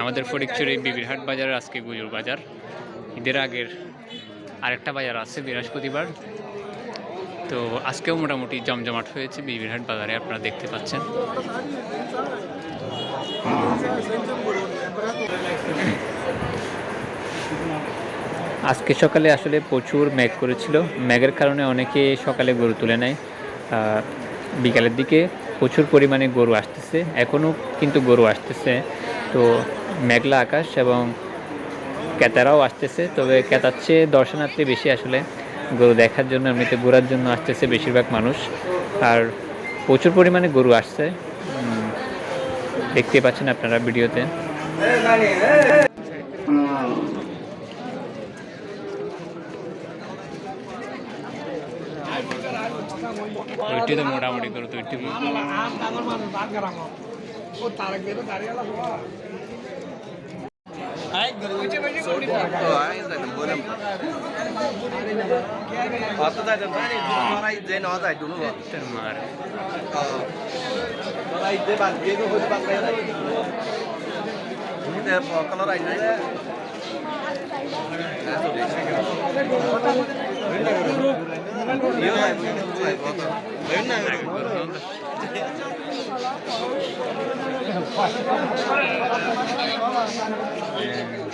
আমাদের ফটিকচুরি বিবিরহাট বাজার আজকে গুজুর বাজার। ঈদের আগের আরেকটা বাজার আছে বৃহস্পতিবার। তো আজকেও মোটামুটি জমজমাট হয়েছে বিবিরহাট বাজারে, আপনারা দেখতে পাচ্ছেন। আজকে সকালে আসলে প্রচুর মেঘ করেছিল। মেঘের কারণে অনেকে সকালে গরু তুলে নেয়। বিকালের দিকে প্রচুর পরিমাণে গরু আসতেছে। এখনও কিন্তু গরু আসতেছে। তো মেঘলা আকাশ এবং ক্রেতারাও আসতেছে। তবে ক্রেতার চেয়ে দর্শনার্থী বেশি আসলে গরু দেখার জন্য, এমনিতে ঘোরার জন্য আসতেছে বেশিরভাগ মানুষ। আর প্রচুর পরিমাণে গরু আসছে। দেখতে পাচ্ছেন আপনারা ভিডিওতে। ওইটি তো মোটামুটি গরু তো ওইটি মার Yo la voy a hacer Hay